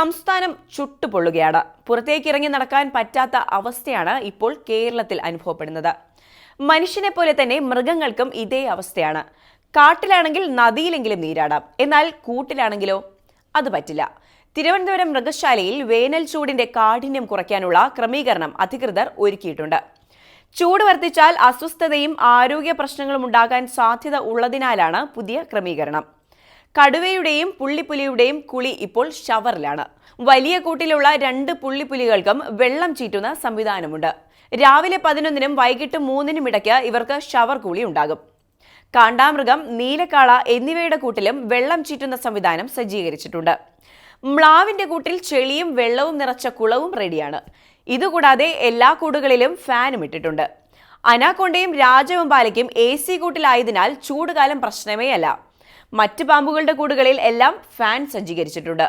സംസ്ഥാനം ചുട്ടുപൊള്ളുകയാണ്. പുറത്തേക്കിറങ്ങി നടക്കാൻ പറ്റാത്ത അവസ്ഥയാണ് ഇപ്പോൾ കേരളത്തിൽ അനുഭവപ്പെടുന്നത്. മനുഷ്യനെ പോലെ തന്നെ മൃഗങ്ങൾക്കും ഇതേ അവസ്ഥയാണ്. കാട്ടിലാണെങ്കിൽ നദിയിലെങ്കിലും നീരാടാം. എന്നാൽ കൂട്ടിലാണെങ്കിലോ? അത് പറ്റില്ല. തിരുവനന്തപുരം മൃഗശാലയിൽ വേനൽ ചൂടിന്റെ കാഠിന്യം കുറയ്ക്കാനുള്ള ക്രമീകരണം അധികൃതർ ഒരുക്കിയിട്ടുണ്ട്. ചൂട് വർദ്ധിച്ചാൽ അസ്വസ്ഥതയും ആരോഗ്യ പ്രശ്നങ്ങളും ഉണ്ടാകാൻ സാധ്യത ഉള്ളതിനാലാണ് പുതിയ ക്രമീകരണം. കടുവയുടെയും പുള്ളിപ്പുലിയുടെയും കുളി ഇപ്പോൾ ഷവറിലാണ്. വലിയ കൂട്ടിലുള്ള രണ്ട് പുള്ളിപ്പുലികൾക്കും വെള്ളം ചീറ്റുന്ന സംവിധാനമുണ്ട്. രാവിലെ പതിനൊന്നിനും വൈകിട്ട് മൂന്നിനും ഇടയ്ക്ക് ഇവർക്ക് ഷവർ കുളി ഉണ്ടാകും. കാണ്ടാമൃഗം നീലക്കാള എന്നിവയുടെ കൂട്ടിലും വെള്ളം ചീറ്റുന്ന സംവിധാനം സജ്ജീകരിച്ചിട്ടുണ്ട്. മ്ലാവിന്റെ കൂട്ടിൽ ചെളിയും വെള്ളവും നിറച്ച കുളവും റെഡിയാണ്. ഇതുകൂടാതെ എല്ലാ കൂടുകളിലും ഫാനും ഇട്ടിട്ടുണ്ട്. അനാക്കൊണ്ടയും രാജവെമ്പാലയ്ക്കും എ സി കൂട്ടിലായതിനാൽ ചൂടുകാലം പ്രശ്നമേ അല്ല മറ്റ് പാമ്പുകളുടെ കൂടുകളിൽ എല്ലാം ഫാൻ സജ്ജീകരിച്ചിട്ടുണ്ട്.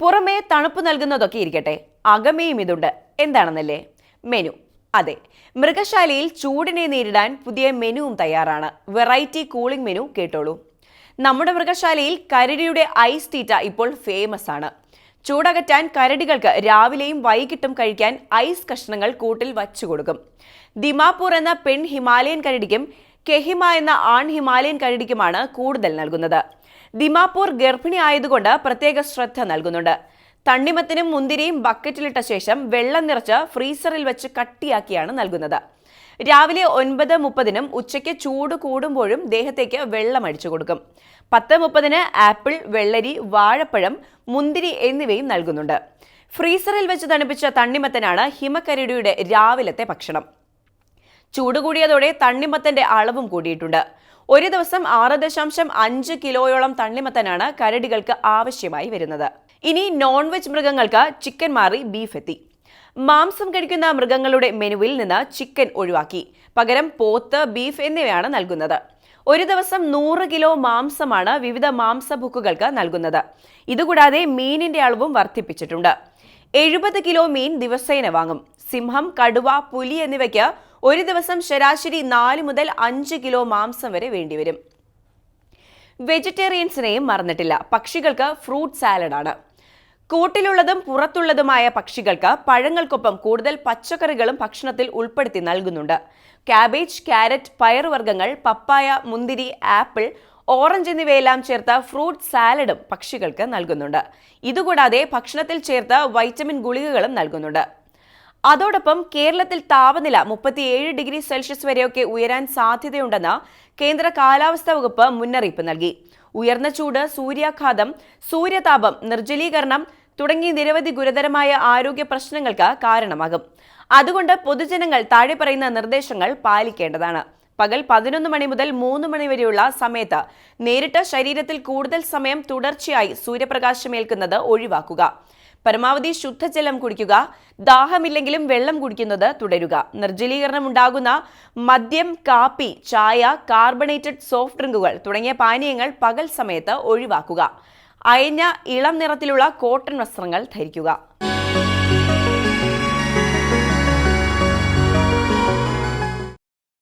പുറമേ തണുപ്പ് നൽകുന്നതൊക്കെ ഇരിക്കട്ടെ. അകമേയും ഇതുണ്ട്. എന്താണെന്നല്ലേ? മെനു. അതെ മൃഗശാലയിൽ ചൂടിനെ നേരിടാൻ പുതിയ മെനുവും തയ്യാറാണ്. വെറൈറ്റി കൂളിംഗ് മെനു കേട്ടോളൂ. നമ്മുടെ മൃഗശാലയിൽ കരടിയുടെ ഐസ് തീറ്റ ഇപ്പോൾ ഫേമസ് ആണ്. ചൂടകറ്റാൻ കരടികൾക്ക് രാവിലെയും വൈകിട്ടും കഴിക്കാൻ ഐസ് കഷ്ണങ്ങൾ കൂട്ടിൽ വച്ചു കൊടുക്കും ദിമാപൂർ എന്ന പെൺ ഹിമാലയൻ കരടിക്കും കെഹിമ എന്ന ആൺ ഹിമാലയൻ കരടിക്കുമാണ് കൂടുതൽ നൽകുന്നത്. ദിമാപൂർ ഗർഭിണി ആയതുകൊണ്ട് പ്രത്യേക ശ്രദ്ധ നൽകുന്നുണ്ട്. തണ്ണിമത്തിനും മുന്തിരിയും ബക്കറ്റിലിട്ട ശേഷം വെള്ളം നിറച്ച് ഫ്രീസറിൽ വെച്ച് കട്ടിയാക്കിയാണ് നൽകുന്നത്. രാവിലെ ഒൻപത് മുപ്പതിനും ഉച്ചയ്ക്ക് ചൂട് കൂടുമ്പോഴും ദേഹത്തേക്ക് വെള്ളം അടിച്ചു കൊടുക്കും. പത്ത് മുപ്പതിന് ആപ്പിൾ വെള്ളരി വാഴപ്പഴം മുന്തിരി എന്നിവയും നൽകുന്നുണ്ട്. ഫ്രീസറിൽ വെച്ച് തണുപ്പിച്ച തണ്ണിമത്തനാണ് ഹിമക്കരടിയുടെ രാവിലത്തെ ഭക്ഷണം. ചൂട് കൂടിയതോടെ തണ്ണിമത്തന്റെ അളവും കൂടിയിട്ടുണ്ട്. ഒരു ദിവസം ആറ് ദശാംശം അഞ്ച് കിലോയോളം തണ്ണിമത്തനാണ് കരടികൾക്ക് ആവശ്യമായി വരുന്നത്. ഇനി നോൺ വെജ് മൃഗങ്ങൾക്ക് ചിക്കൻ മാറി ബീഫ് എത്തി. മാംസം കഴിക്കുന്ന മൃഗങ്ങളുടെ മെനുവിൽ നിന്ന് ചിക്കൻ ഒഴിവാക്കി. പകരം പോത്ത് ബീഫ് എന്നിവയാണ് നൽകുന്നത്. ഒരു ദിവസം നൂറ് കിലോ മാംസമാണ് വിവിധ മാംസബുക്കുകൾക്ക് നൽകുന്നത്. ഇതുകൂടാതെ മീനിന്റെ അളവും വർദ്ധിപ്പിച്ചിട്ടുണ്ട്. എഴുപത് കിലോ മീൻ ദിവസേന വാങ്ങും. സിംഹം കടുവ പുലി എന്നിവയ്ക്ക് ഒരു ദിവസം ശരാശരി നാല് മുതൽ അഞ്ച് കിലോ മാംസം വരെ വേണ്ടിവരും. വെജിറ്റേറിയൻസിനെയും മറന്നിട്ടില്ല. പക്ഷികൾക്ക് ഫ്രൂട്ട് സാലഡാണ്. കൂട്ടിലുള്ളതും പുറത്തുള്ളതുമായ പക്ഷികൾക്ക് പഴങ്ങൾക്കൊപ്പം കൂടുതൽ പച്ചക്കറികളും ഭക്ഷണത്തിൽ ഉൾപ്പെടുത്തി നൽകുന്നുണ്ട്. കാബേജ് ക്യാരറ്റ് പയറുവർഗങ്ങൾ പപ്പായ മുന്തിരി ആപ്പിൾ ഓറഞ്ച് എന്നിവയെല്ലാം ചേർത്ത ഫ്രൂട്ട് സാലഡും പക്ഷികൾക്ക് നൽകുന്നുണ്ട്. ഇതുകൂടാതെ ഭക്ഷണത്തിൽ ചേർത്ത വൈറ്റമിൻ ഗുളികകളും നൽകുന്നുണ്ട്. അതോടൊപ്പം കേരളത്തിൽ താപനില മുപ്പത്തിയേഴ് ഡിഗ്രി സെൽഷ്യസ് വരെയൊക്കെ ഉയരാൻ സാധ്യതയുണ്ടെന്ന് കേന്ദ്ര കാലാവസ്ഥാ വകുപ്പ് മുന്നറിയിപ്പ് നൽകി. ഉയർന്ന ചൂട് സൂര്യാഘാതം സൂര്യതാപം നിർജലീകരണം തുടങ്ങി നിരവധി ഗുരുതരമായ ആരോഗ്യ പ്രശ്നങ്ങൾക്ക് കാരണമാകും. അതുകൊണ്ട് പൊതുജനങ്ങൾ താഴെ പറയുന്ന നിർദ്ദേശങ്ങൾ പാലിക്കേണ്ടതാണ്. പകൽ പതിനൊന്ന് മണി മുതൽ മൂന്ന് മണി വരെയുള്ള സമയത്ത് നേരിട്ട് ശരീരത്തിൽ കൂടുതൽ സമയം തുടർച്ചയായി സൂര്യപ്രകാശമേൽക്കുന്നത് ഒഴിവാക്കുക. പരമാവധി ശുദ്ധജലം കുടിക്കുക ദാഹമില്ലെങ്കിലും വെള്ളം കുടിക്കുന്നത് തുടരുക. നിർജലീകരണം ഉണ്ടാകുന്ന മദ്യം കാപ്പി ചായ കാർബണേറ്റഡ് സോഫ്റ്റ് ഡ്രിങ്കുകൾ തുടങ്ങിയ പാനീയങ്ങൾ പകൽ സമയത്ത് ഒഴിവാക്കുക. അയഞ്ഞ ഇളം നിറത്തിലുള്ള കോട്ടൺ വസ്ത്രങ്ങൾ ധരിക്കുക.